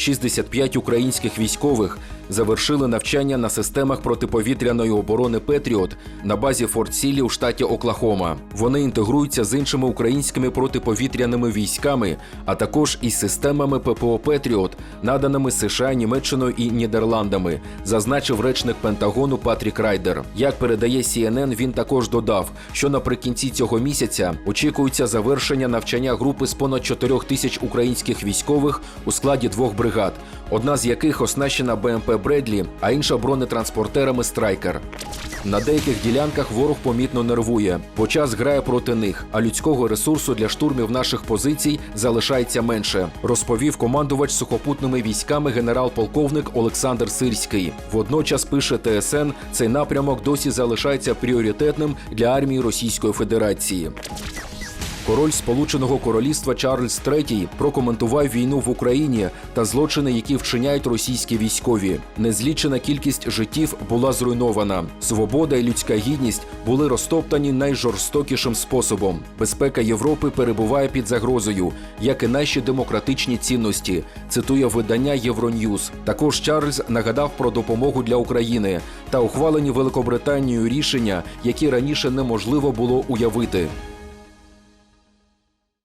65 українських військових завершили навчання на системах протиповітряної оборони Петріот на базі Форт Сілі у штаті Оклахома. Вони інтегруються з іншими українськими протиповітряними військами, а також із системами ППО Петріот, наданими США, Німеччиною і Нідерландами, зазначив речник Пентагону Патрік Райдер. Як передає CNN, він також додав, що наприкінці цього місяця очікується завершення навчання групи з понад 4 тисяч українських військових у складі двох бригад, одна з яких оснащена БМП Бредлі, а інша бронетранспортерами Страйкер. На деяких ділянках ворог помітно нервує, бо час грає проти них, а людського ресурсу для штурмів наших позицій залишається менше, розповів командувач сухопутними військами генерал-полковник Олександр Сирський. Водночас пише ТСН, цей напрямок досі залишається пріоритетним для армії Російської Федерації. Король Сполученого Королівства Чарльз III прокоментував війну в Україні та злочини, які вчиняють російські військові. Незлічена кількість життів була зруйнована. Свобода і людська гідність були розтоптані найжорстокішим способом. Безпека Європи перебуває під загрозою, як і наші демократичні цінності. Цитує видання Євроньюз. Також Чарльз нагадав про допомогу для України та ухвалені Великобританією рішення, які раніше неможливо було уявити.